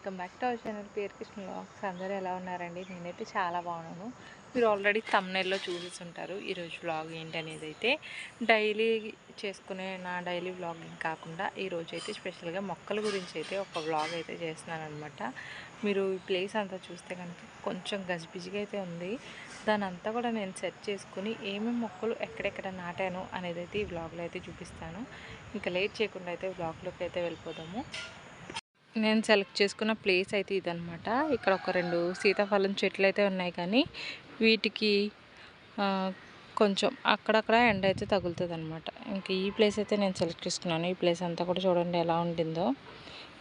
Welcome back to our channel. పేరు Krishna vlogs అందరూ ఎలా ఉన్నారండి? నేనైతే చాలా బాగున్నాను. మీరు ఆల్రెడీ తమ్నెల్లో చూసేసి ఉంటారు ఈరోజు వ్లాగ్ ఏంటి అనేది అయితే. డైలీ చేసుకునే నా డైలీ వ్లాగింగ్ కాకుండా ఈరోజు అయితే స్పెషల్గా మొక్కల గురించి అయితే ఒక వ్లాగ్ అయితే చేస్తున్నాను అనమాట మీరు ఈ ప్లేస్ అంతా చూస్తే కనుక కొంచెం గజిబిజిగా అయితే ఉంది. దాని అంతా కూడా నేను సెట్ చేసుకుని ఏమేమి మొక్కలు ఎక్కడెక్కడ నాటాను అనేది అయితే ఈ బ్లాగ్లో అయితే చూపిస్తాను. ఇంకా లేట్ చేయకుండా అయితే బ్లాగ్లోకి అయితే వెళ్ళిపోదాము. నేను సెలెక్ట్ చేసుకున్న ప్లేస్ అయితే ఇదనమాట ఇక్కడ ఒక రెండు సీతాఫలం చెట్లు అయితే ఉన్నాయి కానీ వీటికి కొంచెం అక్కడక్కడ ఎండ అయితే తగులుతుంది అనమాట ఇంకా ఈ ప్లేస్ అయితే నేను సెలెక్ట్ చేసుకున్నాను. ఈ ప్లేస్ అంతా కూడా చూడండి ఎలా ఉండిందో.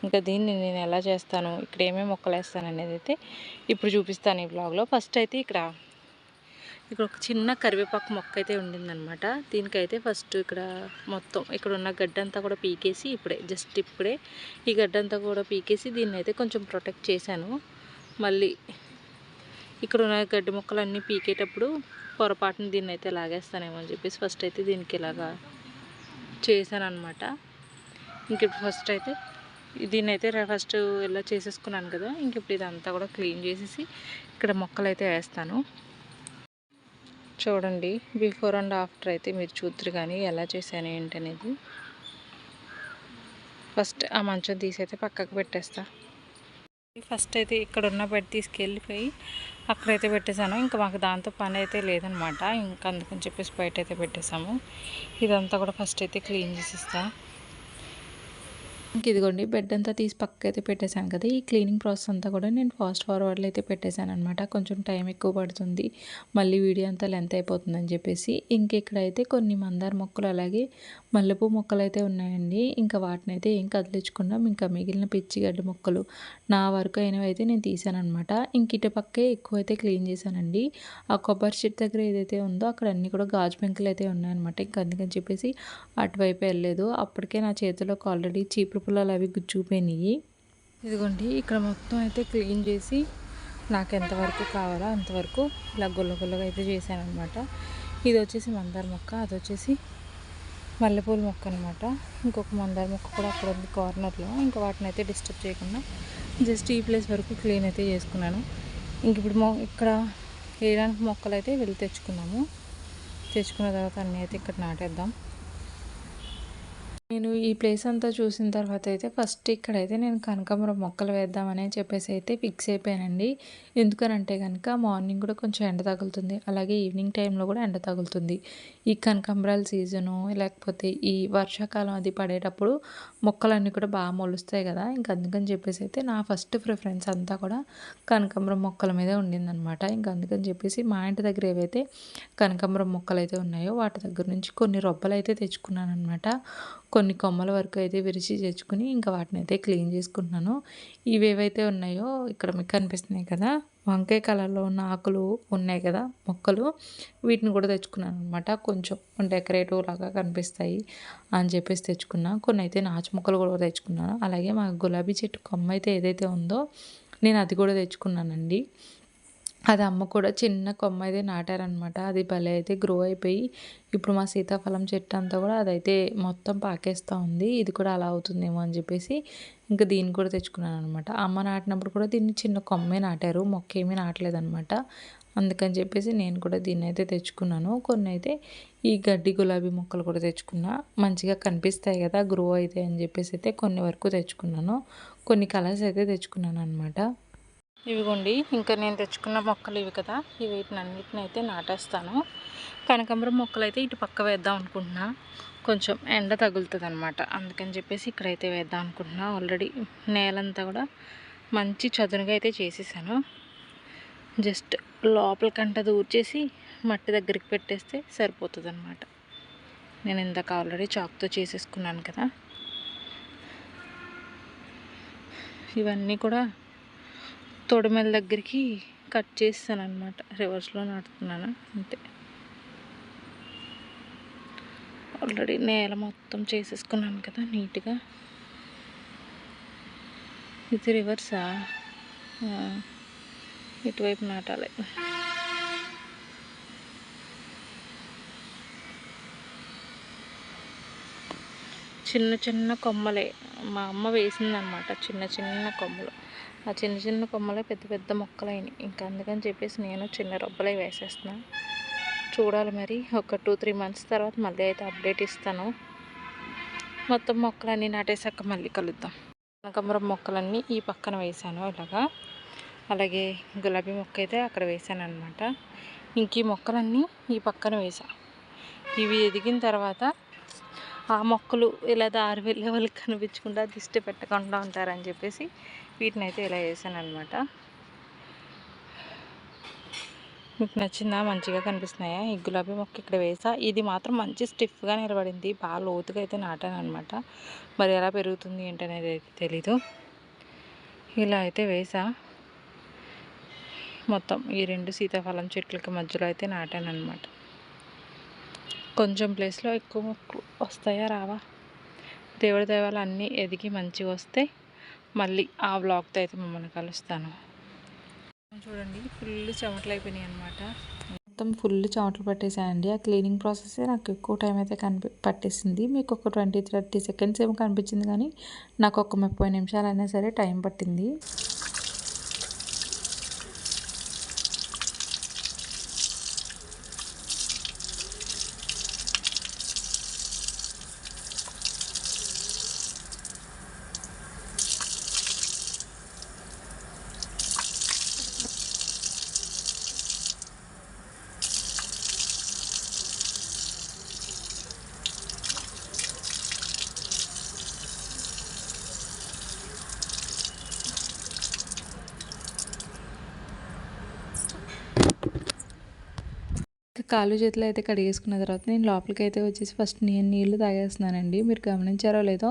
ఇంకా దీన్ని నేను ఎలా చేస్తాను ఇక్కడ ఏమేమి మొక్కలు వేస్తాను అనేది అయితే ఇప్పుడు చూపిస్తాను ఈ బ్లాగ్లో ఫస్ట్ అయితే ఇక్కడ ఇక్కడ ఒక చిన్న కరివేపాకు మొక్క అయితే ఉండిందనమాట దీనికైతే ఫస్ట్ ఇక్కడ మొత్తం ఇక్కడ ఉన్న గడ్డంతా కూడా పీకేసి ఇప్పుడే జస్ట్ ఇప్పుడే ఈ గడ్డంతా కూడా పీకేసి దీన్ని అయితే కొంచెం ప్రొటెక్ట్ చేశాను. మళ్ళీ ఇక్కడ ఉన్న గడ్డి మొక్కలన్నీ పీకేటప్పుడు పొరపాటున దీన్ని అయితే లాగేస్తానేమో అని చెప్పేసి ఫస్ట్ అయితే దీనికి ఇలాగా చేశాను అనమాట ఇంక ఇప్పుడు ఫస్ట్ అయితే దీన్ని అయితే ఫస్ట్ ఇలా చేసేసుకున్నాను కదా ఇంక ఇప్పుడు ఇదంతా కూడా క్లీన్ చేసేసి ఇక్కడ మొక్కలు అయితే వేస్తాను. చూడండి బిఫోర్ అండ్ ఆఫ్టర్ అయితే మీరు చూద్దరు కానీ ఎలా చేశాను ఏంటనేది. ఫస్ట్ ఆ మంచం తీసి అయితే పక్కకు పెట్టేస్తా. ఫస్ట్ అయితే ఇక్కడ ఉన్న బెడ్ తీసుకెళ్ళిపోయి అక్కడైతే పెట్టేశాను. ఇంకా మాకు దాంతో పని అయితే లేదనమాట. ఇంకా అందుకని చెప్పేసి బయట అయితే పెట్టేశాము. ఇదంతా కూడా ఫస్ట్ అయితే క్లీన్ చేసేస్తాను ఇదిగోండి బెడ్ అంతా తీసి పక్కకైతే అయితే పెట్టేశాను కదా ఈ క్లీనింగ్ ప్రాసెస్ అంతా కూడా నేను ఫాస్ట్ ఫార్వర్డ్లో అయితే పెట్టేశాను అనమాట కొంచెం టైం ఎక్కువ పడుతుంది మళ్ళీ వీడియో అంతా లెంత్ అయిపోతుందని చెప్పేసి. ఇంకెక్కడైతే కొన్ని మందార మొక్కలు అలాగే మల్లెపూ మొక్కలు అయితే ఉన్నాయండి. ఇంకా వాటిని అయితే ఏం కదిలించుకున్నాం ఇంకా మిగిలిన పిచ్చి గడ్డి మొక్కలు నా వరకు అయినవి అయితే నేను తీసాను అనమాట ఇంక ఇటు పక్కే ఎక్కువ అయితే క్లీన్ చేశానండి. ఆ కొబ్బరి చెట్టు దగ్గర ఏదైతే ఉందో అక్కడ అన్నీ కూడా గాజు పెంకులు అయితే ఉన్నాయన్నమాట. ఇంకా అందుకని చెప్పేసి అటువైపు వెళ్ళలేదు. అప్పటికే నా చేతిలోకి ఆల్రెడీ చీపురు పుల్లలు అవి గుచ్చుకుపోయినాయి. ఇదిగోండి ఇక్కడ మొత్తం అయితే క్లీన్ చేసి నాకు ఎంతవరకు కావాలో అంతవరకు ఇలా గుల్ల గుల్లగా అయితే చేశాను అనమాట ఇది వచ్చేసి మందార మొక్క అది వచ్చేసి మల్లెపూల మొక్క అనమాట ఇంకొక మందార మొక్క కూడా అక్కడ ఉంది కార్నర్లో. ఇంకా వాటిని అయితే డిస్టర్బ్ చేయకుండా జస్ట్ ఈ ప్లేస్ వరకు క్లీన్ అయితే చేసుకున్నాను. ఇంక ఇప్పుడు మొ ఇక్కడ వేయడానికి మొక్కలు అయితే వెళ్ళి తెచ్చుకున్నాము. తెచ్చుకున్న తర్వాత అన్నీ అయితే ఇక్కడ నాటేద్దాం. నేను ఈ ప్లేస్ అంతా చూసిన తర్వాత అయితే ఫస్ట్ ఇక్కడైతే నేను కనకాంబరం మొక్కలు వేద్దామని చెప్పేసి అయితే ఫిక్స్ అయిపోయానండి. ఎందుకనంటే కనుక మార్నింగ్ కూడా కొంచెం ఎండ తగులుతుంది అలాగే ఈవినింగ్ టైంలో కూడా ఎండ తగులుతుంది. ఈ కనకాంబరాల సీజను లేకపోతే ఈ వర్షాకాలం అది పడేటప్పుడు మొక్కలన్నీ కూడా బాగా మొలుస్తాయి కదా. ఇంకా అందుకని చెప్పేసి అయితే నా ఫస్ట్ ప్రిఫరెన్స్ అంతా కూడా కనకాంబరం మొక్కల మీదే ఉండిందనమాట. ఇంకా అందుకని చెప్పేసి మా ఇంటి దగ్గర ఏవైతే కనకాంబరం మొక్కలు అయితే ఉన్నాయో వాటి దగ్గర నుంచి కొన్ని రొబ్బలు అయితే తెచ్చుకున్నాను అనమాట కొన్ని కొమ్మల వరకు అయితే విరిచి తెచ్చుకుని ఇంకా వాటిని అయితే క్లీన్ చేసుకుంటున్నాను. ఇవేవైతే ఉన్నాయో ఇక్కడ మీకు కనిపిస్తున్నాయి కదా వంకాయ కలర్లో ఉన్న ఆకులు ఉన్నాయి కదా మొక్కలు. వీటిని కూడా తెచ్చుకున్నాను అనమాట కొంచెం డెకరేటివ్ లాగా కనిపిస్తాయి అని చెప్పేసి తెచ్చుకున్నా. కొన్ని అయితే నాచు మొక్కలు కూడా తెచ్చుకున్నాను. అలాగే మా గులాబీ చెట్టు కొమ్మ అయితే ఏదైతే ఉందో నేను అది కూడా తెచ్చుకున్నానండి. అది అమ్మ కూడా చిన్న కొమ్మ అయితే నాటారనమాట అది భలే అయితే గ్రో అయిపోయి ఇప్పుడు మా సీతాఫలం చెట్టు అంతా కూడా అదైతే మొత్తం పాకేస్తూ ఉంది. ఇది కూడా అలా అవుతుందేమో అని చెప్పేసి ఇంకా దీన్ని కూడా తెచ్చుకున్నాను అనమాట అమ్మ నాటినప్పుడు కూడా దీన్ని చిన్న కొమ్మే నాటారు మొక్క ఏమీ నాటలేదనమాట అందుకని చెప్పేసి నేను కూడా దీన్ని అయితే తెచ్చుకున్నాను. కొన్ని అయితే ఈ గడ్డి గులాబీ మొక్కలు కూడా తెచ్చుకున్నా. మంచిగా కనిపిస్తాయి కదా గ్రో అయితే అని చెప్పేసి అయితే కొన్ని వరకు తెచ్చుకున్నాను. కొన్ని కలర్స్ అయితే తెచ్చుకున్నాను అనమాట ఇవిగోండి. ఇంకా నేను తెచ్చుకున్న మొక్కలు ఇవి కదా. ఇవి వీటిని అన్నిటిని అయితే నాటేస్తాను. కనకాంబరం మొక్కలు అయితే ఇటు పక్క వేద్దాం అనుకుంటున్నా. కొంచెం ఎండ తగులుతుంది అనమాట అందుకని చెప్పేసి ఇక్కడైతే వేద్దాం అనుకుంటున్నా. ఆల్రెడీ నేలంతా కూడా మంచి చదునుగా అయితే చేసేసాను. జస్ట్ లోపలికంట దూర్చేసి మట్టి దగ్గరికి పెట్టేస్తే సరిపోతుంది అనమాట నేను ఇందాక ఆల్రెడీ చాక్తో చేసేసుకున్నాను కదా. ఇవన్నీ కూడా తొడిమెల దగ్గరికి కట్ చేస్తాను అనమాట రివర్స్లో నాటుతున్నాను? అంతే. ఆల్రెడీ నేల మొత్తం చేసేసుకున్నాను కదా నీట్గా. ఇది రివర్సా? ఇటువైపు నాటాలి. చిన్న చిన్న కొమ్మలే. మా అమ్మ వేసిందనమాట చిన్న చిన్న కొమ్మలు. ఆ చిన్న చిన్న కొమ్మలే పెద్ద పెద్ద మొక్కలైనవి ఇంకా అందుకని చెప్పేసి నేను చిన్న రొబ్బలే వేసేస్తున్నాను చూడాలి మరి. ఒక టూ త్రీ మంత్స్ తర్వాత మళ్ళీ అయితే అప్డేట్ ఇస్తాను. మొత్తం మొక్కలన్నీ నాటేసాక మళ్ళీ కలుద్దాం. కనకాంబరం మొక్కలన్నీ ఈ పక్కన వేసాను ఇలాగా. అలాగే గులాబీ మొక్క అయితే అక్కడ వేసాను అనమాట ఇంక ఈ మొక్కలన్నీ ఈ పక్కన వేసా ఇవి ఎదిగిన తర్వాత ఆ మొక్కలు ఇలా దారి వెళ్ళే వాళ్ళకి కనిపించకుండా దిష్టి పెట్టకుండా ఉంటారని చెప్పేసి వీటిని అయితే ఇలా వేసాను అనమాట మీకు నచ్చిందా? మంచిగా కనిపిస్తున్నాయా? ఈ గులాబీ మొక్క ఇక్కడ వేసా. ఇది మాత్రం మంచి స్టిఫ్గా నిలబడింది. బాగా లోతుగా అయితే నాటాను అనమాట మరి ఎలా పెరుగుతుంది ఏంటనేది తెలీదు. ఇలా అయితే వేసా. మొత్తం ఈ రెండు సీతాఫలం చెట్లకి మధ్యలో అయితే నాటాను అనమాట కొంచెం ప్లేస్లో ఎక్కువ మొక్కలు వస్తాయా? రావా. దేవుడి దేవాలు అన్నీ ఎదిగి మంచిగా వస్తే మళ్ళీ ఆ బ్లాక్తో అయితే మిమ్మల్ని కలుస్తాను. చూడండి ఫుల్ చెమటలు అయిపోయినాయి అనమాట మొత్తం ఫుల్ చెమటలు పట్టేసాయండి ఆ క్లీనింగ్ ప్రాసెస్ నాకు ఎక్కువ టైం అయితే కనిపి పట్టేసింది. మీకు ఒక ట్వంటీ థర్టీ సెకండ్స్ ఏమో కనిపించింది కానీ నాకు ఒక ముప్పై నిమిషాలు అయినా సరే టైం పట్టింది. కాళ్ళు చేతులు అయితే కడిగేసుకున్న తర్వాత నేను లోపలికి అయితే వచ్చేసి ఫస్ట్ నేను నీళ్ళు తాగేస్తున్నానండి. మీరు గమనించారో లేదో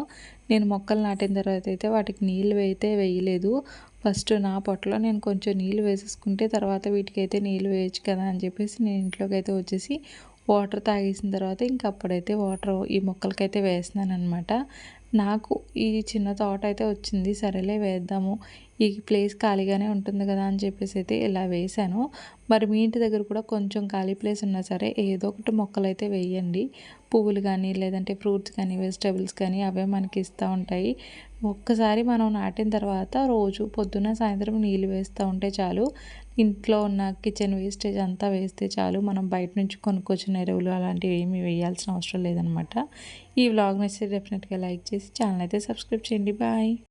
నేను మొక్కలు నాటిన తర్వాత అయితే వాటికి నీళ్ళు అయితే వేయలేదు. ఫస్ట్ నా పొట్టలో నేను కొంచెం నీళ్ళు వేసేసుకుంటే తర్వాత వీటికి అయితే నీళ్ళు వేయచ్చు కదా అని చెప్పేసి నేను ఇంట్లోకి అయితే వచ్చేసి వాటర్ తాగేసిన తర్వాత ఇంక అప్పుడైతే వాటర్ ఈ మొక్కలకైతే వేస్తున్నాను అనమాట నాకు ఈ చిన్న తోట అయితే వచ్చింది. సరేలే వేద్దాము. ఈ ప్లేస్ ఖాళీగానే ఉంటుంది కదా అని చెప్పేసి అయితే ఇలా వేశాను. మరి మీ ఇంటి దగ్గర కూడా కొంచెం ఖాళీ ప్లేస్ ఉన్నా సరే ఏదో ఒకటి మొక్కలు అయితే వేయండి. పువ్వులు కానీ లేదంటే ఫ్రూట్స్ కానీ వెజిటేబుల్స్ కానీ అవే మనకి ఇస్తూ ఉంటాయి. ఒక్కసారి మనం నాటిన తర్వాత రోజు పొద్దున్న సాయంత్రం నీళ్ళు వేస్తూ ఉంటే చాలు. ఇంట్లో ఉన్న కిచెన్ వేస్టేజ్ అంతా వేస్తే చాలు. మనం బయట నుంచి కొనుక్కొచ్చిన ఎరువులు అలాంటివి ఏమీ వేయాల్సిన అవసరం లేదనమాట. ఈ వ్లాగ్ నచ్చితే డెఫినెట్గా లైక్ చేసి ఛానల్ అయితే సబ్స్క్రైబ్ చేయండి. బాయ్.